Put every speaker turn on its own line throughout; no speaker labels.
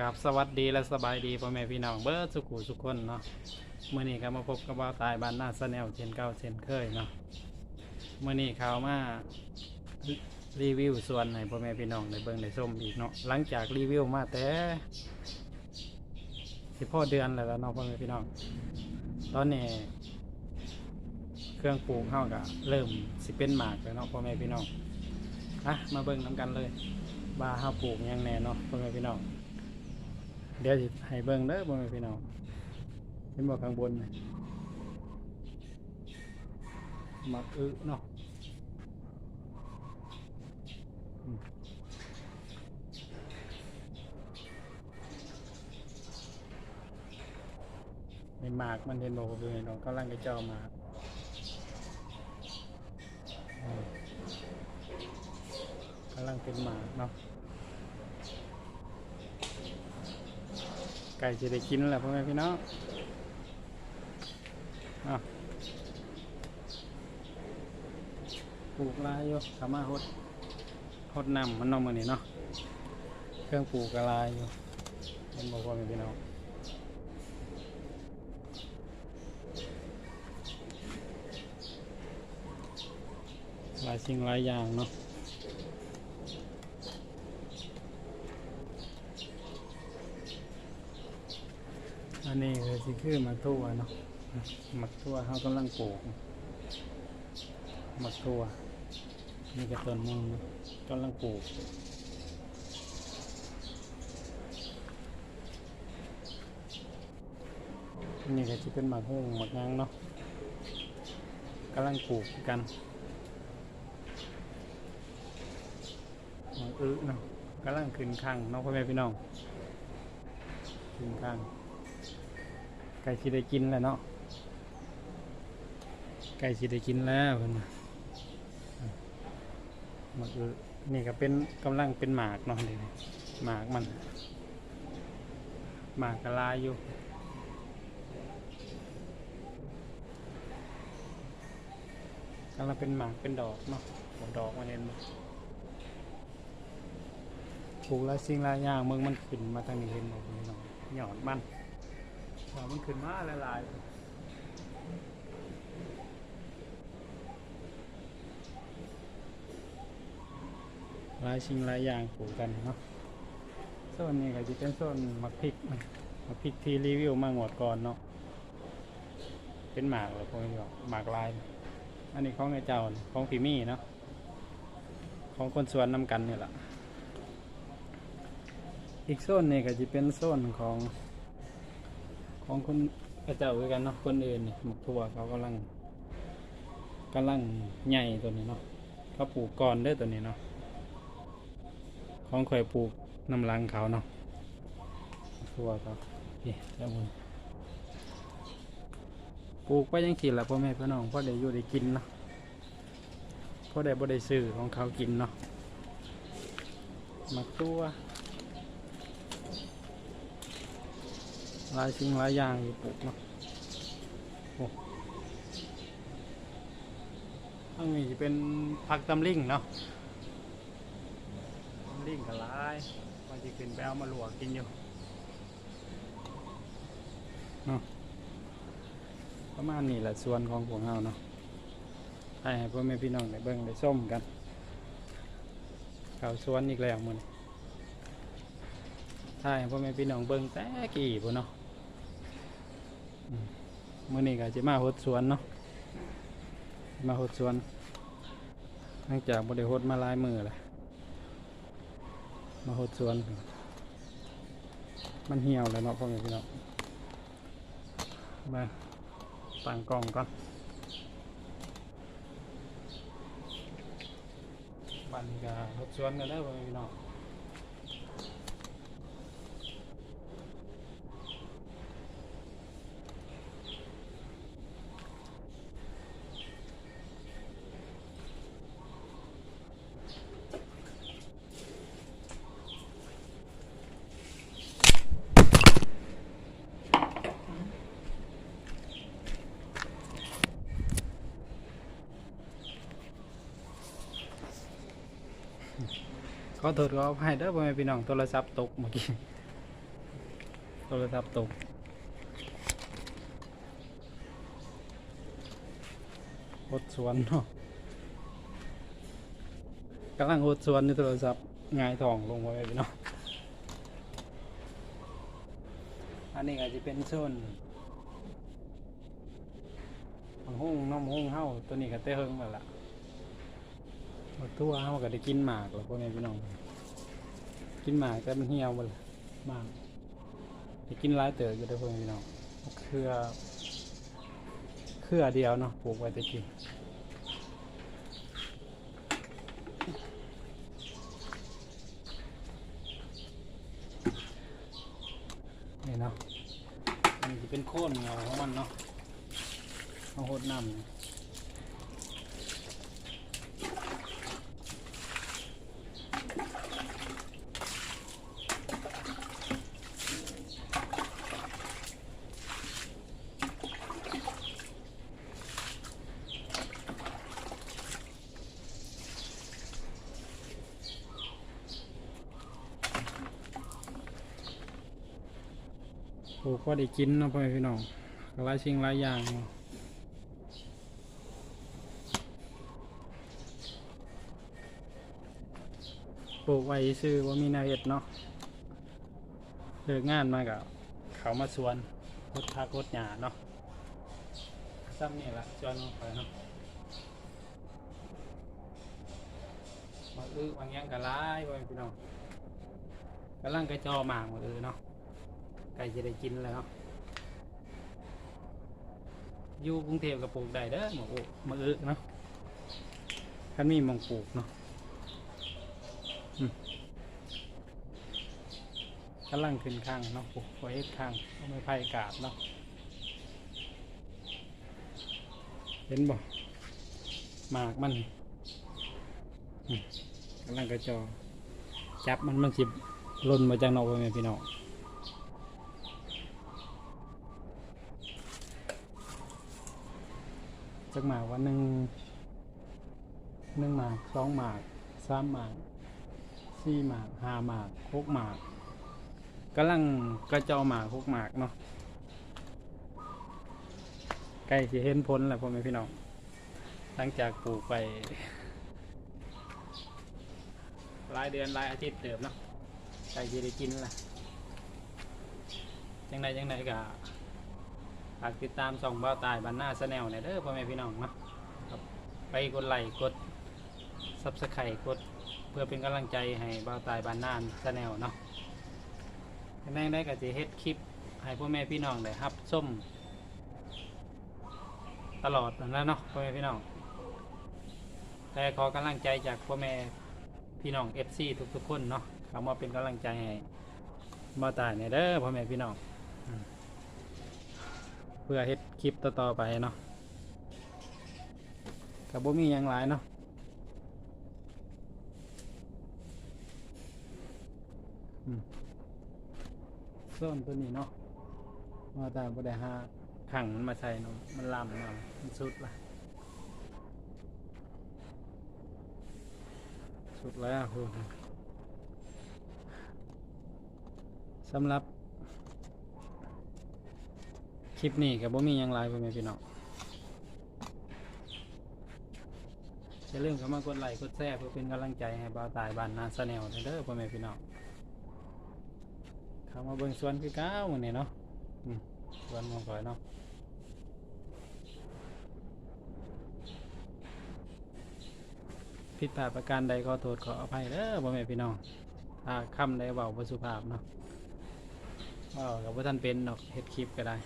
กับสวัสดีและสบายดีพ่อแม่พี่น้องเบิร์ดสุขุสุขคนเนาะเมื่อนี้ก็มาพบกับว่าตายบ้านหน้าสแนลเช่นเก่าเช่นเคยเนาะเมื่อนี้ข่าวมารีวิวส่วนให้พ่อแม่พี่น้องได้เบิ่งได้มอีกเนาะหลังจากรีวิวมาแต่สิพ่อเดือนแล้วเนาะพ่อแม่พี่น้องตอนนี้เครื่องปลูกเฮาวก็เริ่มสิเป็นหมากแล้วเนาะพ่อแม่พี่น้องอะมาเบิ่งนํกันเลยว่าเฮาวปลูกยังแน่เนาะพ่อแม่พี่น้อง เดี๋ยวสิให้เบิ่งเด้อพ่อแม่พี่น้องเห็นบ่ข้างบนนี่มักอึเนาะอืมในหมากมันเห็นบ่พ่อแม่พี่น้องกำลังจะเจ้าหมากอืมกำลังเป็นหมากเนาะ ก่จะได้กินแหละพ่อแม่พี่น้องปลูกลายอยู่สามารถหดหดนำมันนอกมือนี่เนาะ เครื่องปลูกกระลายอยู่เป็นบอกพ่อแม่พี่น้องหลายสิ่งหลายอย่างเนาะ อันนี้คือ สิคือมักทั่วเนาะมักทั่วเขากำลังปลูกมักทั่วนี่ก็ต้นมึงกำลังปลูกนี่ก็จะเป็นหมักหุ่งหมักยางเนาะกำลังปลูกกันหมักอึเนาะกำลังขึ้นข้างเนาะพ่อแม่พี่น้องขึ้นข้าง ไก่สิได้กินแล้วเนาะไก่สิได้กินแล้วเพิ่นน่ะหมากเออนี่ก็เป็นกำลังเป็นหมากเนาะเดี๋ยวนี้หมากมัน หมากกระลายอยู่กำลังเป็นหมากเป็นดอกเนาะดอกมันเห็นบ่ปลูกหลายสิ่งหลายอย่างเมืองมันขึ้นมาทางนี้เห็นบ่พี่น้องหยอดมัน มันขึ้นมาหลายๆหลายสิ่งหลายอย่างปลูกกันเนาะโซนนี้ก็จะเป็นโซนมักพริกมักพริกที่รีวิวมาหมดก่อนเนาะเป็นหมากเลยพวกนี้บอหมากลาย อันนี้ของไอ้เจ้าของพี่มี่เนาะของคนสวนนำกันนี่แหละอีกโซนนี้ก็จะเป็นโซนของ ของคนพระเจ้าคือกันเนาะคนอื่นนี่หมกทั่วเขากำลังกำลังใหญ่ตัวนี้เนาะเขาปลูกก่อนด้อตัวนี้เนาะของข่อยปลูกน้ำลังเขาเนาะหมกทั่วเขานี่เจ้ามือปลูกไว้ยังกินละพ่อแม่พี่น้องพ่อได้อยู่ได้กินเนาะพ่อได้บ่ได้ซื้อของเขากินเนาะหมักตัว หลายสิ่งหลายอย่างอยู่ปลูกเนาะโอ้ข้างนี้เป็นผักตำลิงเนาะตำลิงกับลายมันจะขึ้นไปเอามาลวกกินอยู่เนาะประมาณนี้แหละส่วนของพวกเราเนาะให้พ่อแม่พี่น้องได้เบิ่งได้ส้มกันเขาสวนอีกแล้วมันถ้าให้พ่อแม่พี่น้องเบิ่งแต่กี่พุ่นเนาะ มื่อนี้ก็จะมาหดสวนเนาะมาหดสวนหลังจากบริหดมาลายมือเลยมาหดสวน มันเหี่ยวแล้วเนาะพ่อแม่พี่น้องมาตั้งกล้องก่อนบันนี้ก็หดสวนกันแล้วพ่อแม่พี่น้อง อโทษขออภัยเด้อพ่อแม่พี่น้องโทรศัพท์ตกเมื่อกี้โทรศัพท์ตกหดสวนเนาะกำลังหดสวนในโทรศัพท์งายทองลงไว้พี่เนาะอันนี้ก็จจะเป็นโซนมังหุ้งน้องหุ้งเฮ้าตัวนี้ก็เต้เฮิงแล้วล่ะ หมดตัวเฮาก็ได้กินหมากแล้วพวกนี้พี่น้อง กินหมากแต่มันเหี่ยวหมดเลยหมากได้กินหลายเต๋ออยู่เด้อพวกนี้พี่น้องเครือเครือเดียวเนาะปลูกไว้แตะกี้นี่เนาะอันนี้จะเป็นโค่นเงาของมันเนาะเอาหดน้ำ ลูกก็ได้กินเนาะพ่อแม่พี่น้องก็หลายสิ่งหลายอย่างเนาะปลูกไว้ซื้อว่ามีนาเห็ดเนาะเลิกงานมากับเขามาสวนรดพักรดหญ้าเนาะซ้ำนี่ละสวนของข่อยเนาะมาอื้อบางอย่างก็ร้ายพ่อแม่พี่น้องกำลังกระจอหมากหมดเลยเนาะ ใกล้จะได้กินแล้วอยู่กรุงเทพกับปลูกได้เด้อหมอมะอึเนาะท่านมีมองปลูกเนาะอืมกำลังขึ้นข้างเนาะปลูกไว้ข้างเอาไม้ไผ่กาบเนาะเห็นบ่หมากมันอืมกำลังกระจอจับมันมันสิหล่นมาจากนอกไปไหมพี่น้อง จักหมากว่าหนึ่งหนึ่งหมากสองหมากสามหมากสี่หมากห้าหมากหกหมากกำลังกระเจอหมากหกหมากเนาะใกล้จะเห็นผลแล้วพ่อแม่พี่น้องหลังจากปลูกไปหลายเดือนหลายอาทิตย์เติมเนาะใกล้จะได้กินละจังใดจังใดก็ากติดตามส่องเบ้าตายบันหน้าแนลเนี่ยเด้อพ่อแม่พี่น้องเนาะครับไปกดไลค์กดซับสไครต์กดเพื่อเป็นกำลังใจให้เบ้าตายบันหน้าแนลเนาะแม่งได้ก็จะเฮ็ดคลิปให้พ่อแม่พี่น้องได้รับส้มตลอดนั่นแล้วเนาะพ่อแม่พี่น้องแต่ขอกำลังใจจากพ่อแม่พี่น้อง FC ทุกๆคนเนาะเขามาเป็นกำลังใจให้เบ้าตายเนเด้อพ่อแม่พี่น้อง เพื่อเฮ็ดคลิปต่อๆไปเนาะกับบ่มีหยังหลายเนาะส้นตัวนี้เนาะมาแต่บ่ได้หาขังมันมาใส่เนาะมันลำเนาะมันสุดละสุดแล้วคือสำหรับ คลิปนี้กับบ่มียังไลน์พ่อแม่พี่น้องอย่าลืมเข้ามากดไลค์กดแชร์เพื่อเป็นกำลังใจให้บ่าวตายบ้านนาสแนลเด้อพ่อแม่พี่น้องเข้ามาเบิ่งสวนคือเก้ามื้อนี้เนาะอืมสวนมองก่อยเนาะผิดพลาดประการใดขอโทษขออภัยเด้อพ่อแม่พี่น้องถ้าคำใดเว้าบ่สุภาพเนาะเว้ากับบ่ทันเป็นดอกเฮ็ดคลิปก็ได้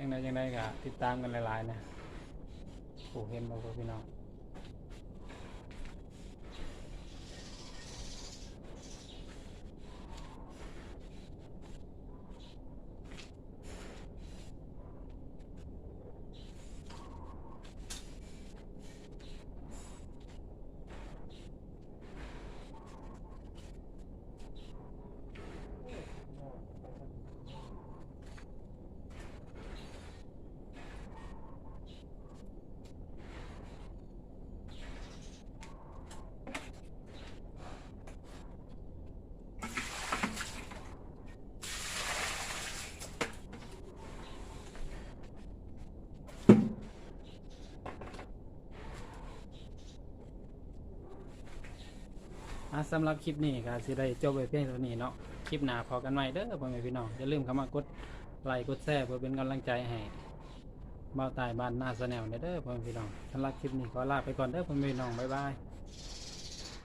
ยังไงยังไงก็ติดตามกันหลายๆนะโอ้เห็นบ่พ่อพี่น้อง อะสำหรับคลิปนี้ก็สิได้จบไปเพียงเท่านี้เนาะคลิปหน้าพอกันใหม่เด้อพ่อแม่พี่น้องอย่าลืมเข้ามากดไลค์กดแชร์เพื่อเป็นกำลังใจให้เบาตายบ้านหน้าแนลเด้อพ่อแม่พี่น้องสำหรับคลิปนี้ขอลาไปก่อนเด้อพ่อแม่พี่น้องบ๊ายบาย